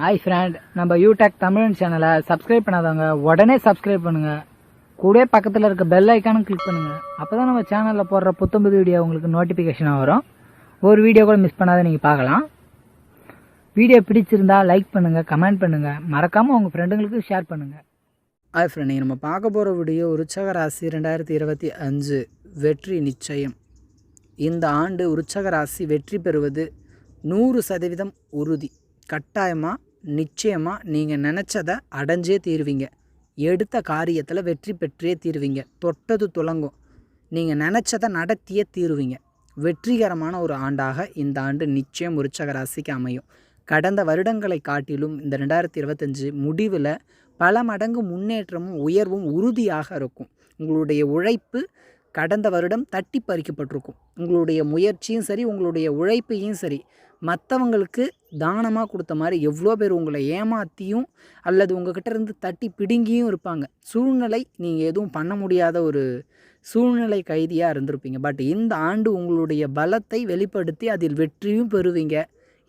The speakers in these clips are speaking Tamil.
ஹாய் ஃப்ரெண்ட் நம்ம யூடெக் தமிழ் சேனலை சப்ஸ்கிரைப் பண்ணாதவங்க உடனே சப்ஸ்கிரைப் பண்ணுங்க. கூட பக்கத்தில் இருக்க பெல் ஐக்கானும் கிளிக் பண்ணுங்க. அப்பதான் நம்ம சேனலில் போடுற புத்தம்புது வீடியோ உங்களுக்கு நோட்டிஃபிகேஷனாக வரும். ஒரு வீடியோ கூட மிஸ் பண்ணாத நீங்கள் பார்க்கலாம். வீடியோ பிடிச்சிருந்தா லைக் பண்ணுங்கள் கமெண்ட் பண்ணுங்கள் மறக்காமல் உங்கள் ஃப்ரெண்டுங்களுக்கு ஷேர் பண்ணுங்கள் ஹாய் ஃப்ரெண்ட் நீங்கள் நம்ம பார்க்க போகிற வீடியோ உற்சக ராசி ரெண்டாயிரத்தி இருபத்தி அஞ்சு வெற்றி நிச்சயம். இந்த ஆண்டு உற்சக ராசி வெற்றி பெறுவது நூறு சதவீதம் உறுதி. கட்டாயமாக நிச்சயமாக நீங்கள் நினச்சதை அடைஞ்சே தீருவீங்க. எடுத்த காரியத்தில் வெற்றி பெற்றே தீருவீங்க. தொட்டது துலங்கும். நீங்கள் நினச்சதை நடத்தியே தீருவீங்க. வெற்றிகரமான ஒரு ஆண்டாக இந்த ஆண்டு நிச்சயம் உற்சக ராசிக்கு அமையும். கடந்த வருடங்களை காட்டிலும் இந்த ரெண்டாயிரத்தி இருபத்தஞ்சு முடிவில் பல மடங்கு முன்னேற்றமும் உயர்வும் உறுதியாக இருக்கும். உங்களுடைய உழைப்பு கடந்த வருடம் தட்டி பறிக்கப்பட்டிருக்கும். உங்களுடைய முயற்சியும் சரி உங்களுடைய உழைப்பையும் சரி மற்றவங்களுக்கு தானமாக கொடுத்த மாதிரி எவ்வளோ பேர் உங்களை ஏமாற்றியும் அல்லது உங்ககிட்ட இருந்து தட்டி பிடுங்கியும் இருப்பாங்க. சூழ்நிலை நீங்கள் எதுவும் பண்ண முடியாத ஒரு சூழ்நிலை கைதியாக இருந்திருப்பீங்க. பட் இந்த ஆண்டு உங்களுடைய பலத்தை வெளிப்படுத்தி அதில் வெற்றியும் பெறுவீங்க.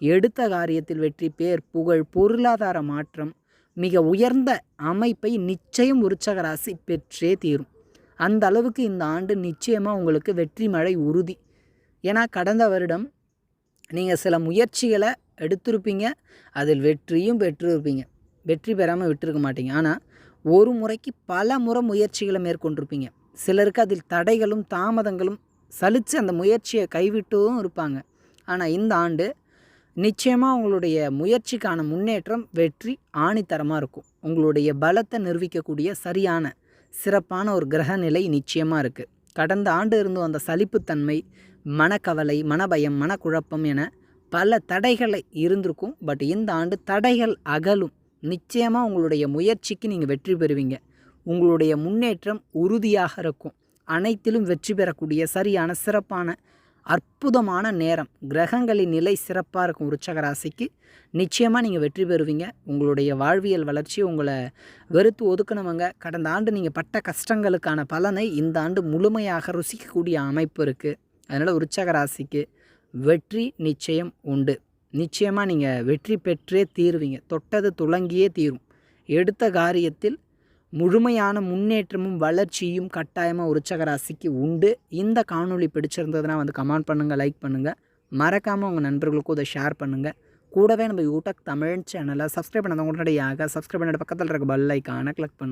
எடுத்த காரியத்தில் வெற்றி பேர் புகழ் பொருளாதார மாற்றம் மிக உயர்ந்த அமைப்பை நிச்சயம் உற்சக ராசி பெற்றே தீரும். அந்த அளவுக்கு இந்த ஆண்டு நிச்சயமாக உங்களுக்கு வெற்றி மழை உறுதி. ஏன்னா கடந்த வருடம் நீங்கள் சில முயற்சிகளை எடுத்திருப்பீங்க. அதில் வெற்றியும் பெற்றிருப்பீங்க. வெற்றி பெறாமல் விட்டுருக்க மாட்டீங்க. ஆனால் ஒரு முறைக்கு பல முறை முயற்சிகளை மேற்கொண்டிருப்பீங்க. சிலருக்கு அதில் தடைகளும் தாமதங்களும் சலித்து அந்த முயற்சியை கைவிட்டும் இருப்பாங்க. ஆனால் இந்த ஆண்டு நிச்சயமாக உங்களுடைய முயற்சிக்கான முன்னேற்றம் வெற்றி ஆணித்தரமாக இருக்கும். உங்களுடைய பலத்தை நிரூபிக்கக்கூடிய சரியான சிறப்பான ஒரு கிரக நிலை நிச்சயமாக இருக்குது கடந்த ஆண்டு இருந்து வந்த சலிப்புத்தன்மை மனக்கவலை மனபயம் மனக்குழப்பம் என பல தடைகளை இருந்திருக்கும். பட் இந்த ஆண்டு தடைகள் அகலும். நிச்சயமாக உங்களுடைய முயற்சிக்கு நீங்கள் வெற்றி பெறுவீங்க. உங்களுடைய முன்னேற்றம் உறுதியாக இருக்கும். அனைத்திலும் வெற்றி பெறக்கூடிய சரியான சிறப்பான அற்புதமான நேரம். கிரகங்களின் நிலை சிறப்பாக இருக்கும் உற்சக ராசிக்கு நிச்சயமாக நீங்கள் வெற்றி பெறுவீங்க. உங்களுடைய வாழ்வியல் வளர்ச்சி உங்களை வெறுத்து ஒதுக்கினவங்க கடந்த ஆண்டு நீங்கள் பட்ட கஷ்டங்களுக்கான பலனை இந்த ஆண்டு முழுமையாக ருசிக்கக்கூடிய அமைப்பு இருக்குது அதனால் உற்சக ராசிக்கு வெற்றி நிச்சயம் உண்டு. நிச்சயமாக நீங்கள் வெற்றி பெற்றே தீருவீங்க. தொட்டது துளங்கியே தீரும். எடுத்த காரியத்தில் முழுமையான முன்னேற்றமும் வளர்ச்சியும் கட்டாயமாக உற்சக ராசிக்கு உண்டு. இந்த காணொளி பிடிச்சிருந்ததுன்னா வந்து கமெண்ட் பண்ணுங்கள் லைக் பண்ணுங்கள் மறக்காமல் உங்கள் நண்பர்களுக்கும் இதை ஷேர் பண்ணுங்கள் கூடவே நம்ம யூடக் தமிழ் சேனலை சப்ஸ்கிரைப் பண்ணாதவங்க உடனடியாக சப்ஸ்கிரைப் பண்ணிட்டு பக்கத்தில் இருக்க பல் ஐக்கானை கிளிக் பண்ணுங்கள்